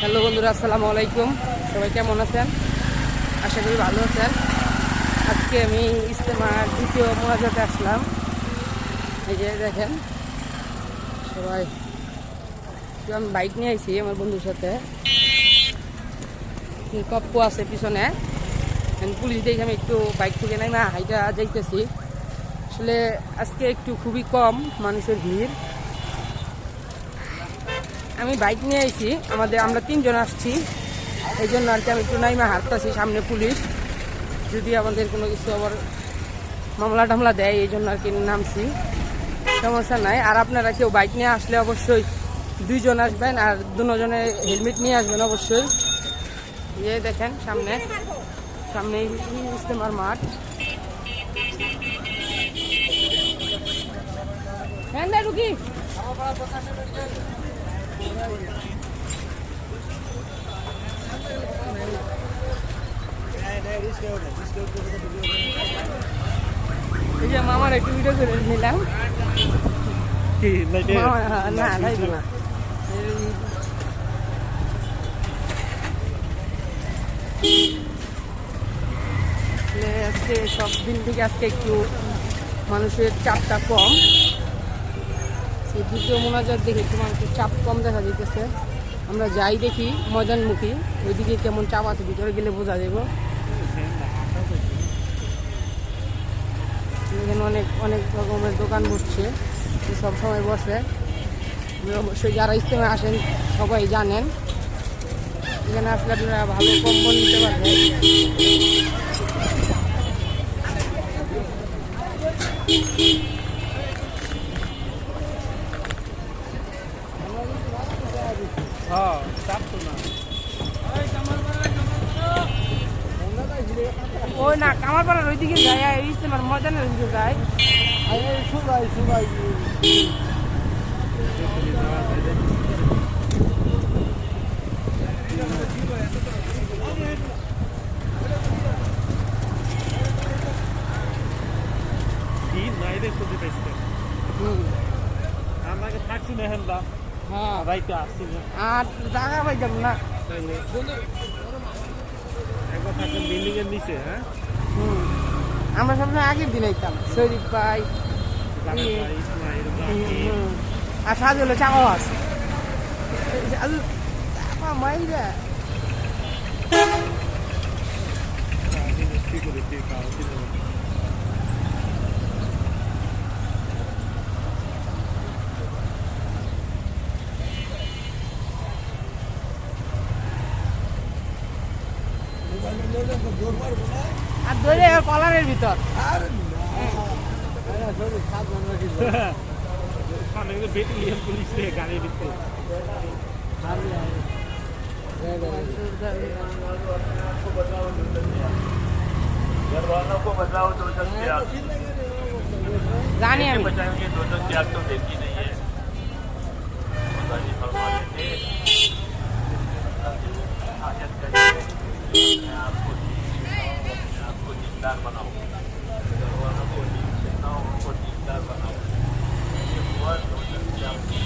Hello বন্ধুরা, আসসালামু আলাইকুম। সবাই কেমন আছেন? আশা করি ভালো আছেন। আজকে আমি ইস্তেমার দ্বিতীয় মোনাজাতে আসলাম। এই যে দেখেন, সবাই আমি বাইক নিয়ে আইছি আমার বন্ধুর সাথে। কপ্পু আছে পিছনে। পুলিশ দেখে আমি একটু বাইক থেকে নাই না হাইটা যাইতেছি। আসলে আজকে একটু খুবই কম মানুষের ভিড়। আমি বাইক নিয়ে আইছি। আমাদের আমরা তিনজন আসছি। এই জন্য আর কি আমি একটু নাইমা হাঁটতেছি সামনে পুলিশ। যদি আমাদের কোনো কিছু আবার মামলা টামলা দেয়, এই জন্য আর কি নামছি। সমস্যা নাই। আর আপনারা কেউ বাইক নিয়ে আসলে অবশ্যই দুইজন আসবেন আর দুজনে হেলমেট নিয়ে আসবেন অবশ্যই। ইয়ে দেখেন সামনে। সামনে ইস্তেমার মাঠ। হ্যাঁ রুকি। এই যে মামার একটু ভিডিও করে নিলাম। কি না লাইব না আসলে আজকে সব দিন থেকে আজকে একটু মানুষের চাপটা কম। সেই দ্বিতীয় মোনাজাত দেখে একটু চাপ কম দেখা যেতেছে আমরা যাই দেখি ময়দানমুখী, ওইদিকে কেমন চাপ আছে ভিতরে গেলে বোঝা যাবে এখানে অনেক অনেক রকমের দোকান বসছে, সব সময় বসে। অবশ্যই যারা ইস্তেমে আসেন, সবাই জানেন। এখানে আসলে আপনারা ভালো কম্বল নিতে পারবেন। হ্যাঁ চাপ তো না ওই না কামারপাড়ার ওইদিকে যায় ইস্তেমার ময়দানের ওইদিকে যায়। সুবাই সুবাই আমাকে থাকছি না হেন্দা হ্যাঁ। রাইতে আসছি। আর টাকা পাইতাম না। একবার থাকেন বিল্ডিং এর নিচে হ্যাঁ? আমরা সবসময় আগের দিন আইতাম শরীফ ভাই। আর সাজু হলো চাপাও আছে। সাজু চাপা মাইরা। কি করে কি খাও? को बताओ दो जन त्याग জানি আমি बचाएंगे दो जन त्याग तो देखी नहीं है જવાબદાર બનાવો લોકોની ચેતનાઓ લોકોને જવાબદાર બનાવો એ ખૂબ જ રોજગારી આપવી